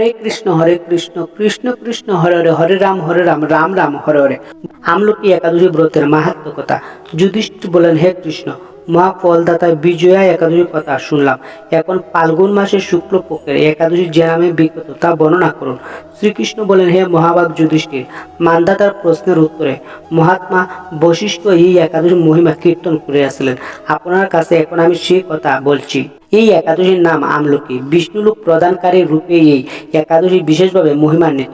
হরে কৃষ্ণ হরে কৃষ্ণ কৃষ্ণ কৃষ্ণ, হরে হরে হরে রাম হরে রাম রাম রাম, হরে হরে। আমলকি একাদশী ব্রতের মাহাত্ম কথা। যুধিষ্ঠির বলেন, হে কৃষ্ণ মহা ফলদাতা বিজয়া একাদশীর কথা শুনলাম। এখন ফাল্গুন মাসের শুক্লপক্ষের একাদশী যে নামে বিখ্যাত তা বর্ণনা করুন। শ্রীকৃষ্ণ বলেন, হে মহাভাগ যুধিষ্ঠির, মান্দাতার প্রশ্নের উত্তরে, মহাত্মা বশিষ্ঠ এই একাদশী মহিমা কীর্তন করিয়াছিলেন আপনার কাছে এখন আমি সেই কথা বলছি। এই একাদশীর নাম আমলকি। বিষ্ণুলোক প্রদানকারী রূপে এই একাদশী বিশেষভাবে মহিমান্বিত।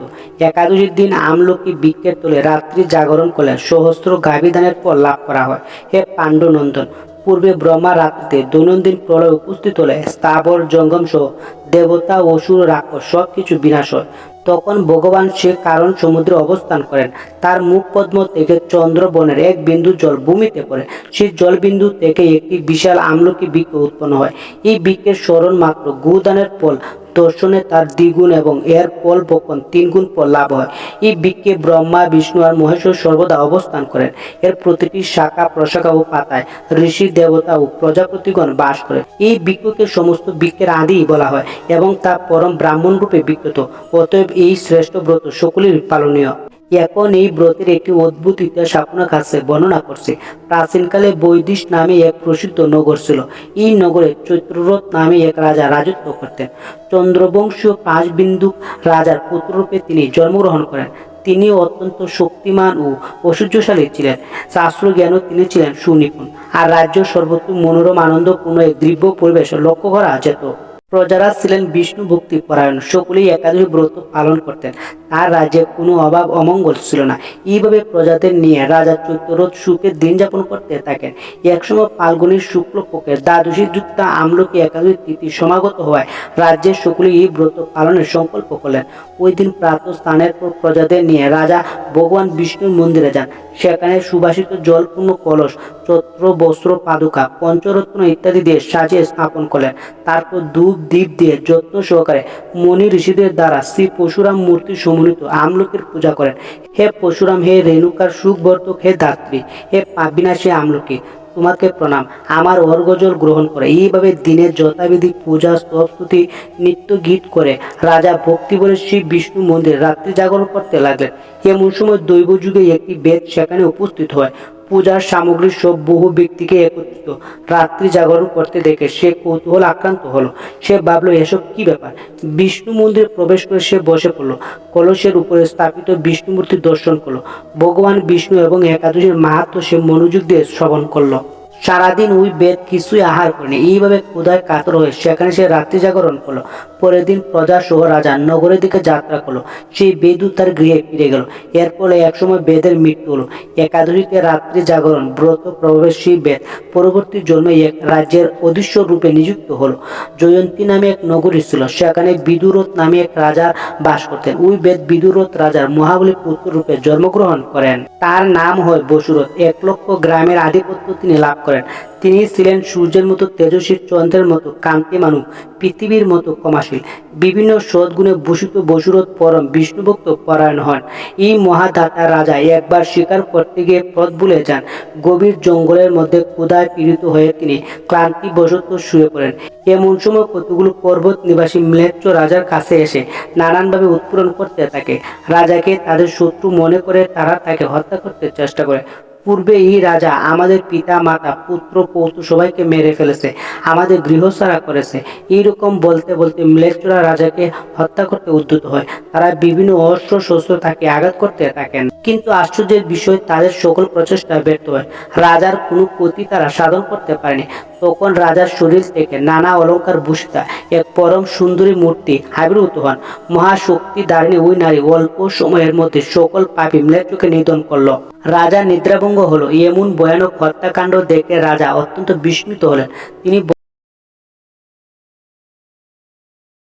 একাদশীর দিন আমলকি বৃক্ষের তোলে রাত্রি জাগরণ করলে সহস্র গাভীদানের পর লাভ করা হয়। হে পাণ্ডনন্দন, পূর্বে ব্রহ্মা রাত্রিতে দৈনন্দিন প্রলয় উপস্থিত হলে স্থাবর জঙ্গম সহ দেবতা, অসুর, রাক্ষস সব কিছু বিনাশ হয়। তখন ভগবান সে কারণ সমুদ্রে অবস্থান করেন। তার মুখ পদ্ম থেকে চন্দ্র বনের এক বিন্দু জল ভূমিতে পড়ে। সেই জলবিন্দু থেকে একটি বিশাল আমলকি বৃক্ষ উৎপন্ন হয়। এই বৃক্ষের স্মরণ মাত্র গুদানের ফল দর্শনে তার দ্বিগুণ এবং এর ফল বকন তিনগুণ ফল লাভ হয়। এই বৃক্ষে ব্রহ্মা, বিষ্ণু আর মহেশ্বর সর্বদা অবস্থান করেন। এর প্রতিটি শাখা, প্রশাখা ও পাতায় ঋষি, দেবতা ও প্রজাপতিগণ বাস করে। এই বৃক্ষকে সমস্ত বৃক্ষের আদি বলা হয় এবং তা পরম ব্রাহ্মণ রূপে বিখ্যাত। অতএব এই শ্রেষ্ঠ ব্রত সকলের পালনীয়। এখন এই ব্রতের একটি অদ্ভুত ইতিহাস আপনার কাছে বর্ণনা করছে। প্রাচীনকালে বৈদিশ নামে এক প্রসিদ্ধ নগর ছিল। এই নগরে চৈত্ররথ নামে এক রাজা রাজত্ব করতেন। চন্দ্রবংশীয় পাঁচ বিন্দু রাজার পুত্ররূপে তিনি জন্মগ্রহণ করেন। তিনি অত্যন্ত শক্তিমান ও ঐশ্বর্যশালী ছিলেন। শাস্ত্র জ্ঞানও তিনি ছিলেন সুনিপুণ। আর রাজ্য সর্বত্র মনোরম, আনন্দপূর্ণ এক দিব্য পরিবেশ লক্ষ্য করা যেত। প্রজারা ছিলেন বিষ্ণু ভক্তি পরায়ণ সকলেই একাদশী ব্রত পালন করতেন। তার রাজ্যে কোনো অভাব অমঙ্গল ছিল না। এইভাবে প্রজাদের নিয়ে রাজা চৈত্ররথ সুখে দিন যাপন করতে থাকেন। একসময় ফাল্গুনের শুক্লপক্ষের দ্বাদশী যুক্ত আমলকি একাদশী তিথি সমাগত হওয়ায় রাজ্যের সকলেই এই ব্রত পালনের সংকল্প করলেন। ওই দিন প্রাত স্নানের পর প্রজাদের নিয়ে রাজা ভগবান বিষ্ণুর মন্দিরে যান। সেখানে সুবাসিত জলপূর্ণ কলস ছত্র বস্ত্র, পাদুকা, পঞ্চরত্ন ইত্যাদি দিয়ে সাজিয়ে স্থাপন করলেন। তারপর ধূপ দ্বীপ দিয়ে যত্ন সহকারে মণি ঋষিদের দ্বারা শ্রী পশুরাম মূর্তি সমন্বিত আমলকির পূজা করেন। হে পশুরাম হে রেণুকার সুখবর্তক হে দাত্রী হে পাবিনাশী আমলকি, তোমাকে প্রণাম। আমার অর্ঘজল গ্রহণ করে। এইভাবে দিনের যথাবিধি পূজা, স্তবস্তুতি, নিত্য গীত করে রাজা ভক্তি বলে শ্রী বিষ্ণু মন্দির রাত্রি জাগরণ করতে লাগলেন। এমন সময় দৈব যুগে একটি বেদ সেখানে উপস্থিত হয়। পূজার সামগ্রী সব বহু ব্যক্তিকে একত্রিত। রাত্রি জাগরণ করতে দেখে সে কৌতূহল আক্রান্ত হলো। সে ভাবলো, এসব কি ব্যাপার? বিষ্ণু মন্দিরে প্রবেশ করে সে বসে পড়ল। কলসের উপরে স্থাপিত বিষ্ণু মূর্তি দর্শন করল। ভগবান বিষ্ণু এবং একাদশীর মাহাত্ম সে মনোযোগ দিয়ে শ্রবণ করল। সারাদিন ওই বেদ কিছুই আহার করেনি। এইভাবে ক্ষুধায় কাতর হয়ে সেখানে সে রাত্রি জাগরণ করল। পরের দিন প্রজা সহ রাজা নগরের দিকে যাত্রা করল। সেই বেদু তার গৃহে ফিরে গেল। এর ফলে একসময় বেদের মৃত্যু হলো। একাদশীতে রাত্রি জাগরণ, ব্রত প্রভাবের সেই বেদ পরবর্তী জন্মে এক রাজ্যের অদৃশ্য রূপে নিযুক্ত হলো। জয়ন্তী নামে এক নগরী ছিল। সেখানে বিদুরথ নামে এক রাজার বাস করতেন। ওই বেদ বিদুরথ রাজার মহাবলী পুত্র রূপে জন্মগ্রহণ করেন। তার নাম হয় বসুরথ এক লক্ষ গ্রামের আধিপত্য তিনি লাভ করেন। তিনি ছিলেন সূর্যের মতো তেজস্বী চন্দ্রের মতো কান্তিমানু পৃথিবীর মতো ক্ষমাশীল। বিভিন্ন সদ্গুণে ভূষিত বসুরথ পরম বিষ্ণুভক্ত পরায়ণ হন। এই মহাদাতা রাজা একবার শিকার করতে গিয়ে পথ ভুলে যান। গভীর জঙ্গলের মধ্যে ক্ষুধায় পীড়িত হয়ে তিনি ক্লান্তিবশত শুয়ে পড়েন। এমন সময় কতগুলো পর্বত নিবাসী ম্লেচ্ছ রাজার কাছে এসে নানানভাবে উৎপূরণ করতে থাকে। রাজাকে তাদের শত্রু মনে করে তারা তাকে হত্যা করতে চেষ্টা করে। পূর্বে এই রাজা, আমাদের পিতা, মাতা, পুত্র, পৌত্র সবাইকে মেরে ফেলেছে, আমাদের গৃহসারা করেছে। এইরকম বলতে বলতে মিলেচুরা রাজাকে হত্যা করতে উদ্যত হয়। তারা বিভিন্ন অস্ত্র, শস্ত্র তাকে আঘাত করতে থাকেন। কিন্তু আশ্চর্যের বিষয়, তাদের সকল প্রচেষ্টা ব্যর্থ হয়। রাজার কোনো ক্ষতি তারা সাধন করতে পারেনি। তখন রাজার শরীর থেকে নানা অলংকার ভূষিতা। এক পরম সুন্দরী মূর্তি আবির্ভূত হন মহাশক্তি দারিণী ওই নারী অল্প সময়ের মধ্যে সকল পাপি ম্লেচ্ছকে নিধন করল। রাজা নিদ্রাভঙ্গ হলো। এমন ভয়ানক হত্যাকাণ্ড দেখে রাজা অত্যন্ত বিস্মিত হলেন। তিনি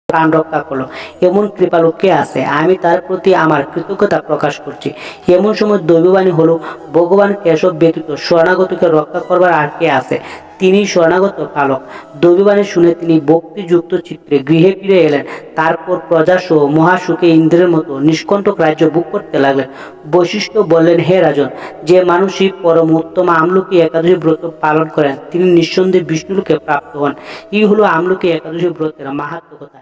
প্রাণ রক্ষা করল। এমন কৃপালু কে আছে? আমি তার প্রতি আমার কৃতজ্ঞতা প্রকাশ করছি। এমন সময় দৈববাণী হলো, ভগবান কেশব ব্যতীত শরণাগতকে রক্ষা করবার আর কে আছে? তিনি শরণাগত পালক। দৈববাণী শুনে তিনি ভক্তিযুক্ত চিত্রে গৃহে ফিরে এলেন। তারপর প্রজা সহ মহাসুখে ইন্দ্রের মতো নিষ্কণ্টক রাজ্য বুক করতে লাগলেন। বৈশিষ্ট্য বললেন, হে রাজন, যে মানুষই পরম উত্তম আমলকি একাদশী ব্রত পালন করেন, তিনি নিঃসন্দেহে বিষ্ণুরূপে প্রাপ্ত হন। এই হলো আমলকি একাদশী ব্রতের মাহাত্ম কথা।